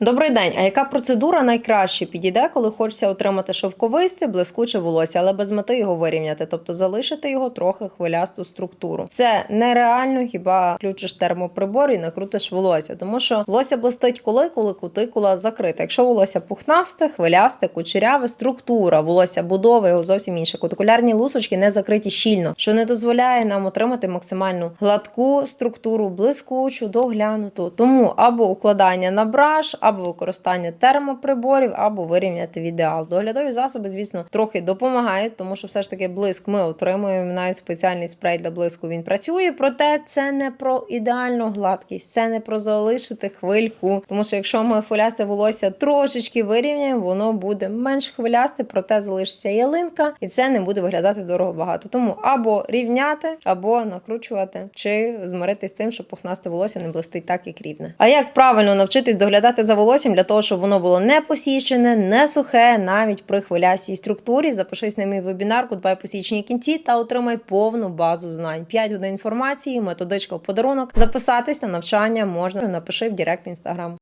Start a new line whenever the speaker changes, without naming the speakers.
Добрий день. А яка процедура найкраще підійде, коли хочеться отримати шовковисте, блискуче волосся, але без мети його вирівняти, тобто залишити його трохи хвилясту структуру? Це нереально, хіба включиш термоприбор і накрутиш волосся, тому що волосся блистить коли, коли кутикула закрита. Якщо волосся пухнасте, хвилясте, кучеряве, структура волосся будови його зовсім інша. Кутикулярні лусочки не закриті щільно, що не дозволяє нам отримати максимальну гладку структуру, блискучу, доглянуту. Тому або укладання на браш, або використання термоприборів, або вирівняти в ідеал. Доглядові засоби, звісно, трохи допомагають, тому що все ж таки блиск ми отримуємо. Навіть спеціальний спрей для блиску він працює. Проте це не про ідеальну гладкість, це не про залишити хвильку. Тому що якщо ми хвилясте волосся трошечки вирівняємо, воно буде менш хвилясте, проте залишиться ялинка, і це не буде виглядати дорого багато. Тому або рівняти, або накручувати, чи змиритись з тим, що пухнасте волосся не блистить так, як рівне. А як правильно навчитись доглядати за волоссям для того, щоб воно було не посічене, не сухе, навіть при хвилястій структурі? Запишись на мій вебінар, дбай посічені кінці та отримай повну базу знань. 5 годин інформації, методичка подарунок. Записатись на навчання можна. Напиши в Директ інстаграм.